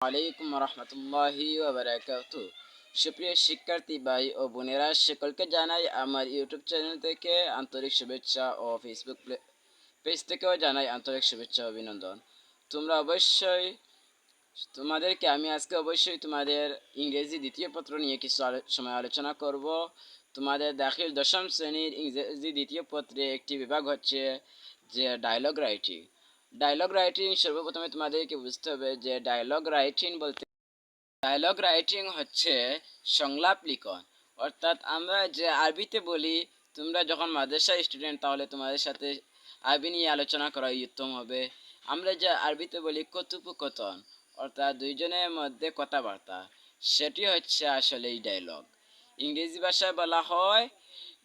আলাইকুম রহমতুল্লাহি ওবরাকাত সুপ্রিয় শিক্ষার্থী ভাই ও বোনেরা, সকলকে জানাই আমার ইউটিউব চ্যানেল থেকে আন্তরিক শুভেচ্ছা ও ফেসবুক পেজ থেকেও জানাই আন্তরিক শুভেচ্ছা অভিনন্দন। তোমরা অবশ্যই, তোমাদেরকে আমি আজকে অবশ্যই তোমাদের ইংরেজি দ্বিতীয় পত্র নিয়ে কিছু সময় আলোচনা করব। তোমাদের দাখিল দশম শ্রেণির ইংরেজি দ্বিতীয় পত্রে একটি বিভাগ হচ্ছে যে ডায়লগ রাইটিং ডায়লগ রাইটিং সর্বপ্রথমে তোমাদেরকে বুঝতে হবে যে ডায়লগ রাইটিং বলতে ডায়লগ রাইটিং হচ্ছে সংলাপ লিখন। অর্থাৎ আমরা যে আরবিতে বলি, তোমরা যখন মাদ্রাসা স্টুডেন্ট তাহলে তোমাদের সাথে আরবি নিয়ে আলোচনা করা উত্তম হবে। আমরা যে আরবিতে বলি কথোপকথন, অর্থাৎ দুইজনের মধ্যে কথাবার্তা, সেটি হচ্ছে আসলে এই ডায়লগ ইংরেজি ভাষায় বলা হয়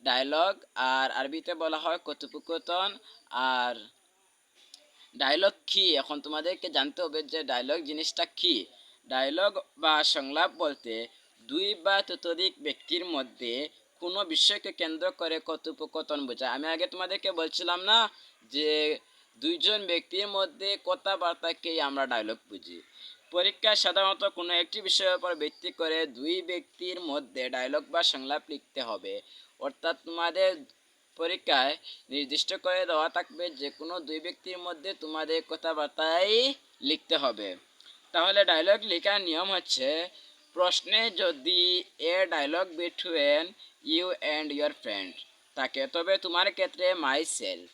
ডায়লগ আর আরবিতে বলা হয় কথোপকথন আর ডায়লগ কি? এখন তোমাদেরকে জানতে হবে যে ডায়লগ জিনিসটা কি? ডায়লগ বা সংলাপ বলতে দুই বা ততোধিক ব্যক্তির মধ্যে কোনো বিষয়কে কেন্দ্র করে কথোপকথন বোঝায় আমি আগে তোমাদেরকে বলছিলাম না যে দুইজন ব্যক্তির মধ্যে কথাবার্তাকেই আমরা ডায়লগ বুঝি। পরীক্ষায় সাধারণত কোনো একটি বিষয়ের উপর ভিত্তি করে দুই ব্যক্তির মধ্যে ডায়লগ বা সংলাপ লিখতে হবে। অর্থাৎ তোমাদের পরীক্ষায় নির্দিষ্ট করে দেওয়া থাকবে যে কোনো দুই ব্যক্তির মধ্যে তোমাদের কথাবার্তাই লিখতে হবে। তাহলে ডায়লগ লেখার নিয়ম হচ্ছে, প্রশ্নে যদি a dialogue between you and your friend থাকে তবে তোমার ক্ষেত্রে মাই সেলফ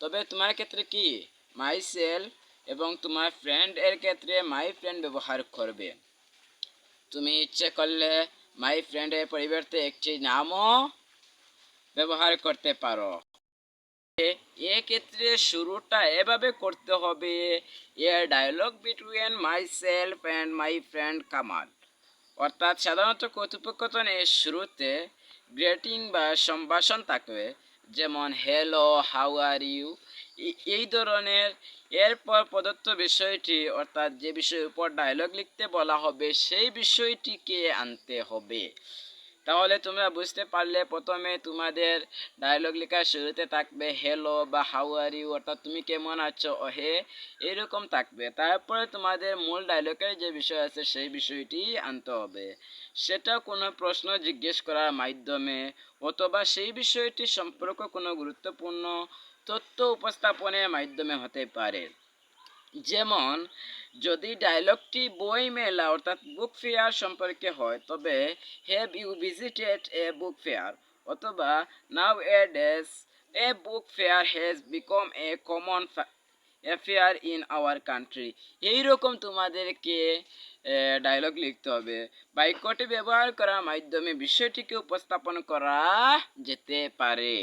তবে তোমার ক্ষেত্রে কি? মাই সেলফ এবং তোমার ফ্রেন্ড এর ক্ষেত্রে মাই ফ্রেন্ড ব্যবহার করবে। তুমি ইচ্ছে করলে মাই ফ্রেন্ডের পরিবর্তে একটি নামও ব্যবহার করতে পারো। এক্ষেত্রে শুরুটা এভাবে করতে হবে। A dialogue between myself and my friend Kamal অর্থাৎ সাধারণত কথোপকথনের শুরুতে গ্রেটিং বা সম্ভাষণ থাকবে। যেমন হ্যালো হাউ আর ইউ এই ধরনের। এরপর প্রদত্ত বিষয়টি, অর্থাৎ যে বিষয়ের উপর ডায়লগ লিখতে বলা হবে, সেই বিষয়টিকে আনতে হবে। তাহলে তোমরা বুঝতে পারলে প্রথমে তোমাদের ডায়লগ লেখার শুরুতে থাকবে হ্যালো বা হাউ আর ইউ অর্থাৎ তুমি কেমন আছো? হে এরকম থাকবে। তারপরে তোমাদের মূল ডায়লগের যে বিষয় আছে, সেই বিষয়টি আনতে হবে। সেটা কোনো প্রশ্ন জিজ্ঞেস করার মাধ্যমে অথবা সেই বিষয়টি সম্পর্ক কোনো গুরুত্বপূর্ণ তথ্য উপস্থাপনের মাধ্যমে হতে পারে। যেমন, যদি ডায়লগটি বই মেলা অর্থাৎ বুক ফেয়ার সম্পর্কে হয়, তবে have you visited a book fair অথবা nowadays a book fair has become a common affair in our country এইরকম তোমাদেরকে ডায়লগ লিখতে হবে। বাক্যটি ব্যবহার করার মাধ্যমে বিষয়টিকে উপস্থাপন করা যেতে পারে।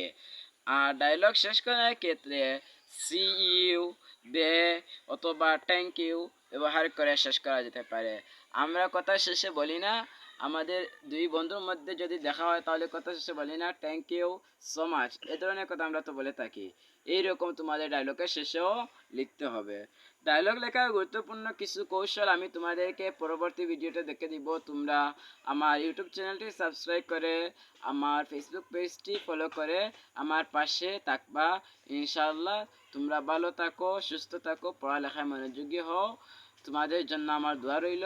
আর ডায়লগ শেষ করার ক্ষেত্রে সি ইউ দে অথবা থ্যাংক ইউ ব্যবহার করে শেষ করা যেতে পারে। আমরা কথা শেষে বলি না আমাদের দুই বন্ধুর মধ্যে যদি দেখা হয়, তাহলে কথা শেষে বলি না। থ্যাংক ইউ সো মাচ এ ধরনের কথা আমরা তো বলে থাকি। এইরকম তোমাদের ডায়লগের শেষেও লিখতে হবে। ডায়লগ লেখার গুরুত্বপূর্ণ কিছু কৌশল আমি তোমাদেরকে পরবর্তী ভিডিওতে দেখে দিব। তোমরা আমার ইউটিউব চ্যানেলটি সাবস্ক্রাইব করে, আমার ফেসবুক পেজটি ফলো করে, আমার পাশে থাকবা। ইনশাল্লাহ তোমরা ভালো থাকো, সুস্থ থাকো, পড়ালেখায় মনোযোগী হও। তোমাদের জন্য আমার দোয়া রইল।